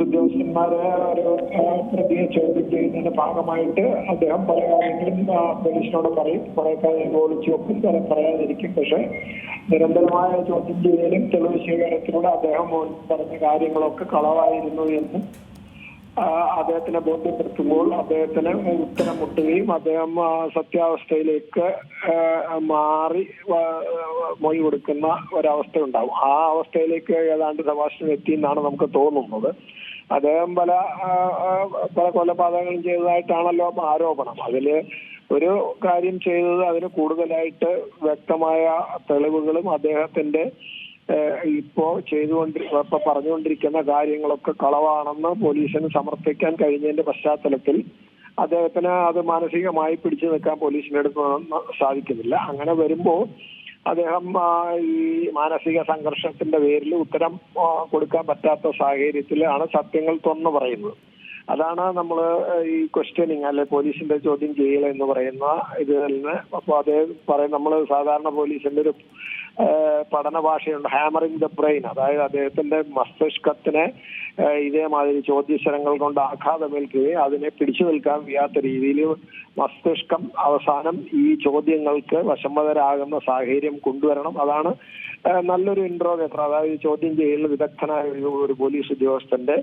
ഉദ്യോഗസ്ഥന്മാരെ ഒരു പ്രതിയെ ചോദ്യം ചെയ്യുന്നതിന്റെ ഭാഗമായിട്ട് അദ്ദേഹം പല കാര്യങ്ങളും പോലീസിനോട് പറയും. കുറെ കാര്യങ്ങൾ ഒളിച്ചു വെക്കും പല പറയാതിരിക്കും. പക്ഷെ നിരന്തരമായ ചോദ്യം ചെയ്യലും തെളിവ് ശേഖരത്തിലൂടെ അദ്ദേഹം പറഞ്ഞ കാര്യങ്ങളൊക്കെ കളവായിരുന്നു എന്ന് അദ്ദേഹത്തിനെ ബോധ്യപ്പെടുത്തുമ്പോൾ അദ്ദേഹത്തിന് ഉത്തരം മുട്ടുകയും അദ്ദേഹം സത്യാവസ്ഥയിലേക്ക് മാറി മൊഴി കൊടുക്കുന്ന ഒരവസ്ഥ ഉണ്ടാവും ആ അവസ്ഥയിലേക്ക് ഏതാണ്ട് സഭാഷണം എത്തി എന്നാണ് നമുക്ക് തോന്നുന്നത്. അദ്ദേഹം പല പല കൊലപാതകങ്ങളും ചെയ്തതായിട്ടാണല്ലോ ആരോപണം. അതിൽ ഒരു കാര്യം ചെയ്തത് അതിന് കൂടുതലായിട്ട് വ്യക്തമായ തെളിവുകളും അദ്ദേഹത്തിന്റെ ഇപ്പോ ചെയ്തുകൊണ്ട് ഇപ്പൊ പറഞ്ഞുകൊണ്ടിരിക്കുന്ന കാര്യങ്ങളൊക്കെ കളവാണെന്ന് പോലീസിന് സമർപ്പിക്കാൻ കഴിഞ്ഞതിന്റെ പശ്ചാത്തലത്തിൽ അദ്ദേഹത്തിന് അത് മാനസികമായി പിടിച്ചു നിൽക്കാൻ പോലീസിന്റെ അടുത്ത് സാധിക്കുന്നില്ല. അങ്ങനെ വരുമ്പോ അദ്ദേഹം ഈ മാനസിക സംഘർഷത്തിന്റെ പേരിൽ ഉത്തരം കൊടുക്കാൻ പറ്റാത്ത സാഹചര്യത്തിലാണ് സത്യങ്ങൾ തുറന്നു പറയുന്നത്. അതാണ് നമ്മൾ ഈ ക്വസ്റ്റ്യനിങ് അല്ലെ പോലീസിന്റെ ചോദ്യം ചെയ്യൽ എന്ന് പറയുന്ന ഇത് തന്നെ അപ്പൊ അതേ പറയും നമ്മൾ സാധാരണ പോലീസിന്റെ ഒരു പഠന ഭാഷയുണ്ട് ഹാമറിംഗ് ദ ബ്രെയിൻ അതായത് അദ്ദേഹത്തിന്റെ മസ്തിഷ്കത്തിനെ ഇതേമാതിരി ചോദ്യശരങ്ങൾ കൊണ്ട് ആഘാതമേൽക്കുകയും അതിനെ പിടിച്ചു നിൽക്കാൻ വയ്യാത്ത രീതിയിൽ മസ്തിഷ്കം അവസാനം ഈ ചോദ്യങ്ങൾക്ക് വശംവതരാകുന്ന സാഹചര്യം കൊണ്ടുവരണം. അതാണ് നല്ലൊരു ഇൻട്രോഗേറ്റർ അതായത് ചോദ്യം ചെയ്യുന്ന വിദഗ്ധനായ ഒരു പോലീസ് ഉദ്യോഗസ്ഥന്റെ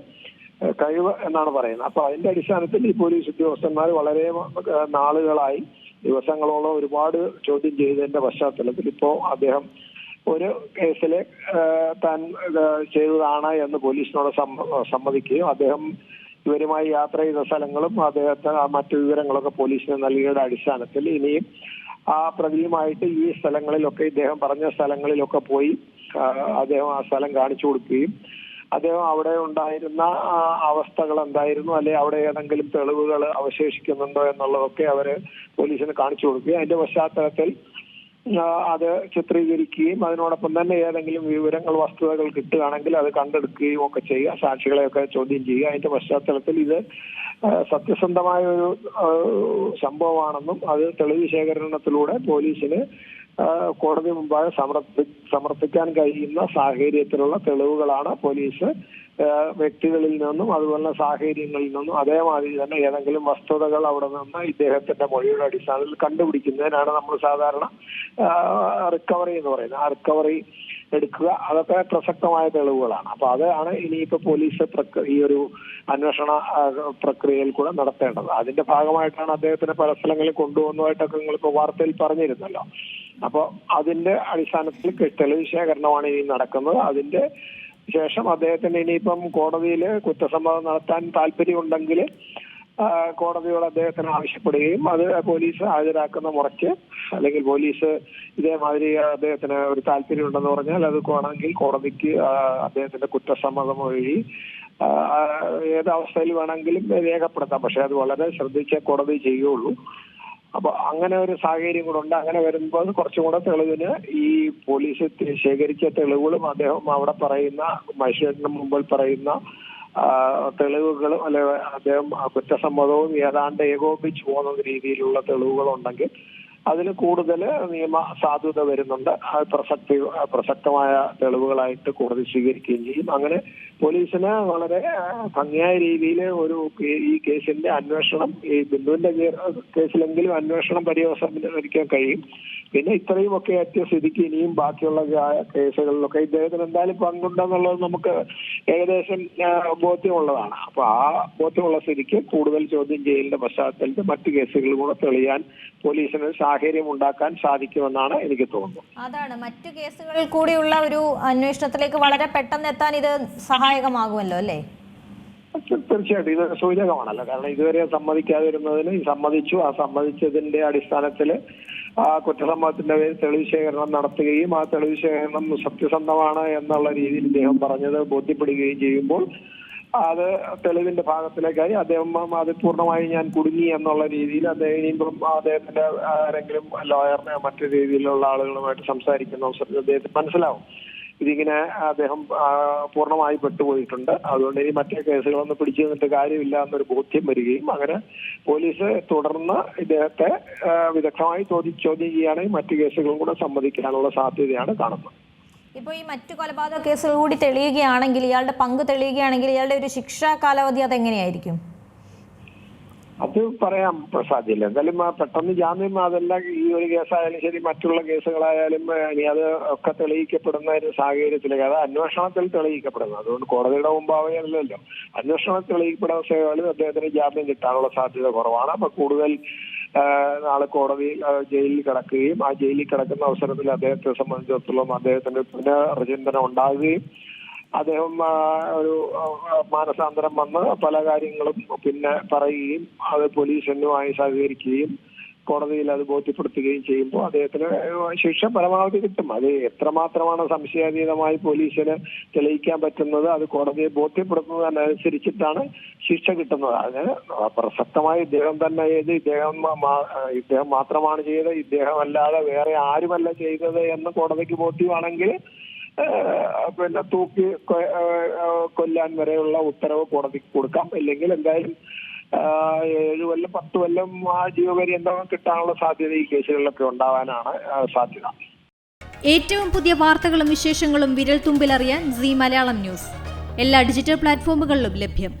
കഴിവ് എന്നാണ് പറയുന്നത്. അപ്പൊ അതിന്റെ അടിസ്ഥാനത്തിൽ ഈ പോലീസ് ഉദ്യോഗസ്ഥന്മാർ വളരെ നാളുകളായി ദിവസങ്ങളോളം ഒരുപാട് ചോദ്യം ചെയ്തതിന്റെ പശ്ചാത്തലത്തിൽ ഇപ്പോ അദ്ദേഹം ഒരു കേസിൽ താൻ ചെയ്തതാണ് എന്ന് പോലീസിനോട് സമ്മ- സമ്മതിക്കുകയും അദ്ദേഹം ഇവരുമായി യാത്ര ചെയ്ത സ്ഥലങ്ങളും അദ്ദേഹത്തെ മറ്റു വിവരങ്ങളൊക്കെ പോലീസിന് നൽകിയയുടെ അടിസ്ഥാനത്തിൽ ഇനിയും ആ പ്രതിയുമായിട്ട് ഈ സ്ഥലങ്ങളിലൊക്കെ ഇദ്ദേഹം പറഞ്ഞ സ്ഥലങ്ങളിലൊക്കെ പോയി അദ്ദേഹം ആ സ്ഥലം കാണിച്ചു കൊടുക്കുകയും അദ്ദേഹം അവിടെ ഉണ്ടായിരുന്ന അവസ്ഥകൾ എന്തായിരുന്നു അല്ലെ അവിടെ ഏതെങ്കിലും തെളിവുകൾ അവശേഷിക്കുന്നുണ്ടോ എന്നുള്ളതൊക്കെ അവർ പോലീസിന് കാണിച്ചു കൊടുക്കുകയും അതിന്റെ പശ്ചാത്തലത്തിൽ അത് ചിത്രീകരിക്കുകയും അതിനോടൊപ്പം തന്നെ ഏതെങ്കിലും വിവരങ്ങൾ വസ്തുതകൾ കിട്ടുകയാണെങ്കിൽ അത് കണ്ടെടുക്കുകയും ഒക്കെ ചെയ്യുക സാക്ഷികളെയൊക്കെ ചോദ്യം ചെയ്യുക. അതിന്റെ പശ്ചാത്തലത്തിൽ ഇത് സത്യസന്ധമായ ഒരു സംഭവമാണെന്നും അത് തെളിവ് ശേഖരണത്തിലൂടെ പോലീസിന് കോടതി മുമ്പാകെ സമർപ്പി സമർപ്പിക്കാൻ കഴിയുന്ന സാഹചര്യത്തിലുള്ള തെളിവുകളാണ് പോലീസ് വ്യക്തികളിൽ നിന്നും അതുപോലെ സാഹചര്യങ്ങളിൽ നിന്നും അതേമാതിരി തന്നെ ഏതെങ്കിലും വസ്തുതകൾ അവിടെ നിന്ന് ഇദ്ദേഹത്തിന്റെ മൊഴിയുടെ അടിസ്ഥാനത്തിൽ കണ്ടുപിടിക്കുന്നതിനാണ് നമ്മൾ സാധാരണ റിക്കവറി എന്ന് പറയുന്നത്. ആ റിക്കവറി എടുക്കുക അതൊക്കെ പ്രസക്തമായ തെളിവുകളാണ്. അപ്പൊ അതാണ് ഇനിയിപ്പോ പോലീസ് ഈ ഒരു അന്വേഷണ പ്രക്രിയയിൽ കൂടെ നടത്തേണ്ടത്. അതിന്റെ ഭാഗമായിട്ടാണ് അദ്ദേഹത്തിന് പല സ്ഥലങ്ങളിൽ കൊണ്ടുവന്നതായിട്ടൊക്കെ നിങ്ങളിപ്പോ വാർത്തയിൽ പറഞ്ഞിരുന്നല്ലോ. അപ്പൊ അതിന്റെ അടിസ്ഥാനത്തിൽ തെളിവ് ശേഖരണമാണ് ഇനി നടക്കുന്നത്. അതിന്റെ ശേഷം അദ്ദേഹത്തിന് ഇനിയിപ്പം കോടതിയിൽ കുറ്റസമ്മതം നടത്താൻ താല്പര്യമുണ്ടെങ്കിൽ കോടതിയോട് അദ്ദേഹത്തിന് ആവശ്യപ്പെടുകയും അത് പോലീസ് ഹാജരാക്കുന്ന മുറയ്ക്ക് അല്ലെങ്കിൽ പോലീസ് ഇതേമാതിരി അദ്ദേഹത്തിന് ഒരു താല്പര്യം ഉണ്ടെന്ന് പറഞ്ഞാൽ അത് വേണമെങ്കിൽ കോടതിക്ക് അദ്ദേഹത്തിന്റെ കുറ്റസമ്മതം വഴി ഏത് അവസ്ഥയിൽ വേണമെങ്കിലും രേഖപ്പെടുത്താം. പക്ഷെ അത് വളരെ ശ്രദ്ധിച്ചേ കോടതി ചെയ്യുകയുള്ളൂ. അപ്പൊ അങ്ങനെ ഒരു സാഹചര്യം കൂടെ ഉണ്ട്. അങ്ങനെ വരുമ്പോൾ കുറച്ചും കൂടെ തെളിവിന് ഈ പോലീസ് ശേഖരിച്ച തെളിവുകളും അദ്ദേഹം അവിടെ പറയുന്ന മജിസ്ട്രേറ്റിന് മുമ്പിൽ പറയുന്ന തെളിവുകളും അല്ലെ അദ്ദേഹം കുറ്റസമ്മതവും ഏതാണ്ട് ഏകോപിച്ചു പോകുന്ന രീതിയിലുള്ള തെളിവുകളുണ്ടെങ്കിൽ അതിന് കൂടുതൽ നിയമ സാധുത വരുന്നുണ്ട്. അത് പ്രസക്തി പ്രസക്തമായ തെളിവുകളായിട്ട് കോടതി സ്വീകരിക്കുകയും ചെയ്യും. അങ്ങനെ പോലീസിന് വളരെ ഭംഗിയായ രീതിയിൽ ഒരു ഈ കേസിന്റെ അന്വേഷണം ഈ ബിന്ദുവിന്റെ കേസിലെങ്കിലും അന്വേഷണം പര്യവസാനിക്കാൻ കഴിയും. പിന്നെ ഇത്രയും ഒക്കെ എത്തിയ സ്ഥിതിക്ക് ഇനിയും ബാക്കിയുള്ള കേസുകളിലൊക്കെ ഇദ്ദേഹത്തിന് എന്തായാലും പങ്കുണ്ടെന്നുള്ളത് നമുക്ക് ഏകദേശം ബോധ്യമുള്ളതാണ്. അപ്പൊ ആ ബോധ്യമുള്ള സ്ഥിതിക്ക് കൂടുതൽ ചോദ്യം ചെയ്യലിന്റെ പശ്ചാത്തലത്തിൽ മറ്റു കേസുകൾ കൂടെ തെളിയാൻ പോലീസിന് സാഹചര്യം ഉണ്ടാക്കാൻ സാധിക്കുമെന്നാണ് എനിക്ക് തോന്നുന്നത്. അതാണ്. മറ്റു കേസുകളിൽ കൂടിയുള്ള ഒരു അന്വേഷണത്തിലേക്ക് വളരെ പെട്ടെന്ന് എത്താൻ ഇത് സഹായകമാകുമല്ലോ അല്ലേ? തീർച്ചയായിട്ടും. ഇത് സൂചകമാണല്ലോ. കാരണം ഇതുവരെ സമ്മതിക്കാതിരുന്നതിന് സമ്മതിച്ചു. ആ സമ്മതിച്ചതിന്റെ അടിസ്ഥാനത്തിൽ ആ കുറ്റസമ്മതത്തിന്റെ പേരിൽ തെളിവ് ശേഖരണം നടത്തുകയും ആ തെളിവ് ശേഖരണം സത്യസന്ധമാണ് എന്നുള്ള രീതിയിൽ ഇദ്ദേഹം പറഞ്ഞത് ബോധ്യപ്പെടുകയും ചെയ്യുമ്പോൾ അത് തെളിവിന്റെ ഭാഗത്തിലേക്കായി അദ്ദേഹം അത് പൂർണമായി ഞാൻ കുടുങ്ങി എന്നുള്ള രീതിയിൽ അദ്ദേഹം ഇനിയിപ്പം അദ്ദേഹത്തിന്റെ ആരെങ്കിലും ലോയറിനെ മറ്റു രീതിയിലുള്ള ആളുകളുമായിട്ട് സംസാരിക്കുന്ന അവസരത്തിൽ അദ്ദേഹത്തിന് മനസ്സിലാവും. ഇതിങ്ങനെ അദ്ദേഹം പൂർണമായി പെട്ടുപോയിട്ടുണ്ട്. അതുകൊണ്ട് ഇനി മറ്റേ കേസുകളൊന്നും പിടിച്ചു നിന്നിട്ട് കാര്യമില്ല എന്നൊരു ബോധ്യം വരികയും അങ്ങനെ പോലീസ് തുടർന്ന് ഇദ്ദേഹത്തെ വിദഗ്ധമായി ചോദ്യം ചോദ്യം ചെയ്യുകയാണെങ്കിൽ മറ്റു കേസുകളും കൂടെ സമ്മതിക്കാനുള്ള സാധ്യതയാണ് കാണുന്നത്. ഇപ്പോൾ ഈ മറ്റു കൊലപാതക കേസുകൾ കൂടി തെളിയുകയാണെങ്കിൽ ഇയാളുടെ പങ്ക് തെളിയുകയാണെങ്കിൽ ഇയാളുടെ ഒരു ശിക്ഷാ കാലാവധി അതെങ്ങനെയായിരിക്കും? അത് പറയാം സാധ്യല്ല എന്തായാലും പെട്ടെന്ന് ജാമ്യം അതെല്ലാം ഈ ഒരു കേസായാലും ശരി മറ്റുള്ള കേസുകളായാലും ഇനി അത് ഒക്കെ തെളിയിക്കപ്പെടുന്ന ഒരു സാഹചര്യത്തിലേക്ക് അത് അന്വേഷണത്തിൽ തെളിയിക്കപ്പെടുന്നു. അതുകൊണ്ട് കോടതിയുടെ മുമ്പാവുകയല്ലല്ലോ അന്വേഷണത്തിൽ തെളിയിക്കപ്പെടുന്ന സേവകളിൽ അദ്ദേഹത്തിന് ജാമ്യം കിട്ടാനുള്ള സാധ്യത കുറവാണ്. അപ്പൊ കൂടുതൽ നാളെ കോടതിയിൽ ജയിലിൽ കിടക്കുകയും ആ ജയിലിൽ കിടക്കുന്ന അവസരത്തിൽ അദ്ദേഹത്തെ സംബന്ധിച്ചിടത്തോളം അദ്ദേഹത്തിന് പുനർചിന്തനം ഉണ്ടാകുകയും അദ്ദേഹം ഒരു മാനസാന്തരം വന്ന് പല കാര്യങ്ങളും പിന്നെ പറയുകയും അത് പോലീസിനുമായി സഹകരിക്കുകയും കോടതിയിൽ അത് ബോധ്യപ്പെടുത്തുകയും ചെയ്യുമ്പോൾ അദ്ദേഹത്തിന് ശിക്ഷ പരമാവധി കിട്ടും. അത് എത്രമാത്രമാണ് സംശയാതീതമായി പോലീസിന് തെളിയിക്കാൻ പറ്റുന്നത് അത് കോടതിയെ ബോധ്യപ്പെടുത്തുന്നതിനനുസരിച്ചിട്ടാണ് ശിക്ഷ കിട്ടുന്നത്. അതിന് പ്രസക്തമായി ഇദ്ദേഹം തന്നെ ചെയ്ത് ഇദ്ദേഹം ഇദ്ദേഹം മാത്രമാണ് ചെയ്തത്. ഇദ്ദേഹം അല്ലാതെ വേറെ ആരുമല്ല ചെയ്തത് എന്ന് കോടതിക്ക് ബോധ്യമാണെങ്കിൽ പിന്നെ തൂക്കി കൊല്ലാൻ വരെയുള്ള ഉത്തരവ് കോടതിക്ക് കൊടുക്കാം. അല്ലെങ്കിൽ എന്തായാലും ഏഴ് കൊല്ലം പത്ത് കൊല്ലം ആ ജീവപര്യന്തം കിട്ടാനുള്ള സാധ്യത ഈ കേസുകളിലൊക്കെ ഉണ്ടാവാനാണ് സാധ്യത. ഏറ്റവും പുതിയ വാർത്തകളും വിശേഷങ്ങളും വിരൽ തുമ്പിലറിയാൻ സി മലയാളം ന്യൂസ്. എല്ലാ ഡിജിറ്റൽ പ്ലാറ്റ്ഫോമുകളിലും ലഭ്യം.